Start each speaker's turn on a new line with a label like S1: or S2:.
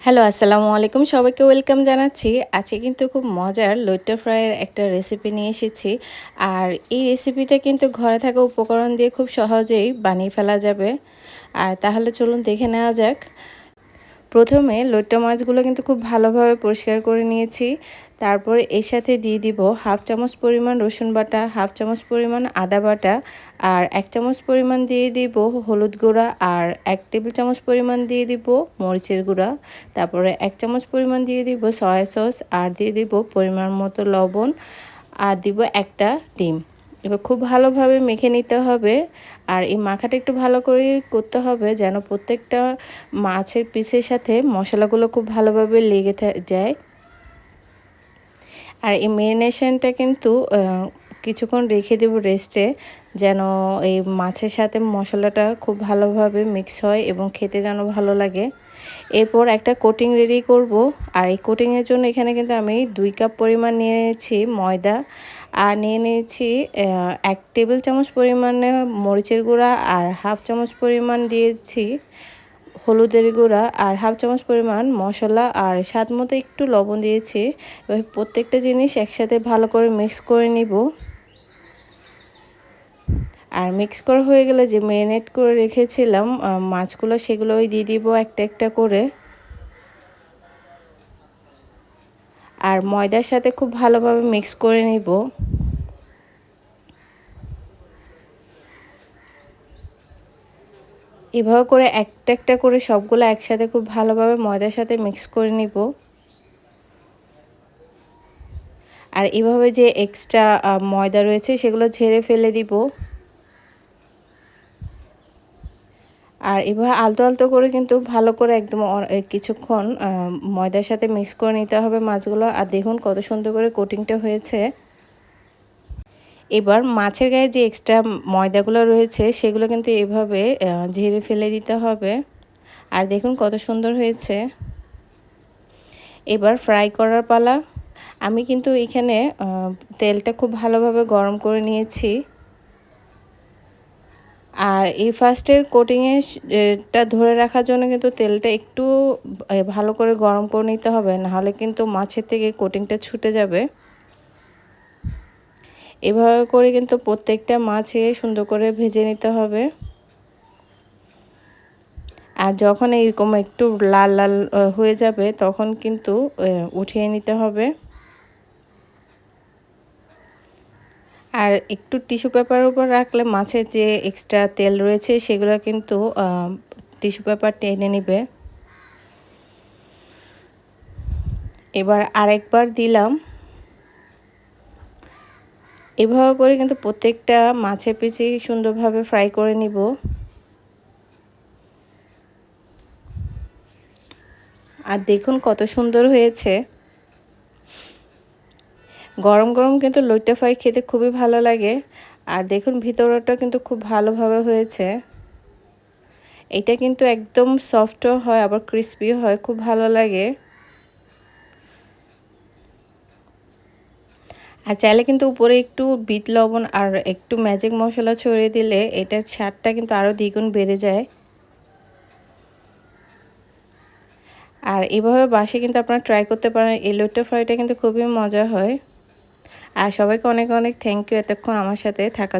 S1: Hello, আসসালামু আলাইকুম। সবাইকে ওয়েলকাম জানাচ্ছি। আজকে কিন্তু খুব মজার লইট্টা ফ্রাইয়ের একটা রেসিপি নিয়ে এসেছি। আর এই রেসিপিটা কিন্তু ঘরে থাকা উপকরণ দিয়ে খুব সহজেই বানিয়ে ফেলা যাবে। আর তাহলে চলুন দেখে নেওয়া যাক। প্রথমে লইট্টা মাছগুলো কিন্তু খুব ভালোভাবে পরিষ্কার করে নিয়েছি। তারপর এর সাথে দিয়ে দিব হাফ চামচ পরিমাণ রসুন বাটা, হাফ চামচ পরিমাণ আদা বাটা আর এক চামচ পরিমাণ দিয়ে দিব হলুদ গুঁড়া আর এক টেবিল চামচ পরিমাণ দিয়ে দিব মরিচের গুঁড়া। তারপরে এক চামচ পরিমাণ দিয়ে দিব সয়া সস আর দিয়ে দিব পরিমাণ মতো লবণ আর দিব একটা ডিম। এবার খুব ভালোভাবে মেখে নিতে হবে আর এই মাখাটা একটু ভালো করে করতে হবে যেন প্রত্যেকটা মাছের পিসের সাথে মশলাগুলো খুব ভালোভাবে লেগে যায়। আর এই মেরিনেশনটা কিন্তু কিছুক্ষণ রেখে দেব রেস্টে যেন এই মাছের সাথে মশলাটা খুব ভালোভাবে মিক্স হয় এবং খেতে যেন ভালো লাগে। এরপর একটা কোটিং রেডি করব। আর এই কোটিংয়ের জন্য এখানে কিন্তু আমি দুই কাপ পরিমাণ নিয়ে নিয়েছি ময়দা আর নিয়ে নিয়েছি এক টেবিল চামচ পরিমাণে মরিচের গুঁড়া আর হাফ চামচ পরিমাণ দিয়েছি হলুদের গুঁড়া আর হাফ চামচ পরিমাণ মশলা আর স্বাদ মতো একটু লবণ দিয়েছি। এবার প্রত্যেকটা জিনিস একসাথে ভালো করে মিক্স করে নিব। আর মিক্স করা হয়ে গেলে যে ম্যারিনেট করে রেখেছিলাম মাছগুলো সেগুলো ওই দিয়ে দিব একটা একটা করে। আর ময়দার সাথে খুব ভালোভাবে মিক্স করে নিব। এভাবে করে একটা একটা করে সবগুলো একসাথে খুব ভালোভাবে ময়দার সাথে মিক্স করে নিব। আর এভাবে যে এক্সট্রা ময়দা রয়েছে সেগুলো ঝেড়ে ফেলে দিব। আর এভাবে আলতো আলতো করে কিন্তু ভালো করে একদম কিছুক্ষণ ময়দার সাথে মিক্স করে নিতে হবে মাছগুলো। আর দেখুন কত সুন্দর করে কোটিংটা হয়েছে। এবার মাছের গায়ে যে এক্সট্রা ময়দাগুলো রয়েছে, সেগুলো কিন্তু এভাবে ঝেড়ে ফেলে দিতে হবে। আর দেখুন কত সুন্দর হয়েছে। এবার ফ্রাই করার পালা। আমি কিন্তু এখানে তেলটা খুব ভালোভাবে গরম করে নিয়েছি। আর এই ফার্স্টের কোটিংয়েটা ধরে রাখার জন্য কিন্তু তেলটা একটু ভালো করে গরম করে নিতে হবে। নাহলে কিন্তু মাছের থেকে কোটিংটা ছুটে যাবে। এভাবে করে কিন্তু প্রত্যেকটা মাছে সুন্দর করে ভেজে নিতে হবে। আর যখন এইরকম একটু লাল লাল হয়ে যাবে, তখন কিন্তু উঠিয়ে নিতে হবে। আর একটু টিস্যু পেপার উপর রাখলে মাছের যে এক্সট্রা তেল রয়েছে সেগুলো কিন্তু টিস্যু পেপার টেনে নেবে। এবার আরেকবার দিলাম। এভাবে করে কিন্তু প্রত্যেকটা মাছের পিসি সুন্দরভাবে ফ্রাই করে নিব। আর দেখুন কত সুন্দর হয়েছে। গরম গরম কিন্তু লইটা ফ্রাই খেতে খুবই ভালো লাগে। আর দেখুন ভিতরটা কিন্তু খুব ভালোভাবে হয়েছে। এটা কিন্তু একদম সফটও হয়, আবার ক্রিস্পিও হয়, খুব ভালো লাগে। আর চাইলে কিন্তু উপরে একটু বিট লবণ আর একটু ম্যাজিক মশলা ছড়িয়ে দিলে এটার স্বাদটা কিন্তু আরও দ্বিগুণ বেড়ে যায়। আর এভাবে বাসে কিন্তু আপনারা ট্রাই করতে পারেন, এই লোট্টা ফ্রাইটা কিন্তু খুবই মজা হয়। আর সবাইকে অনেক অনেক থ্যাংক ইউ এতক্ষণ আমার সাথে থাকা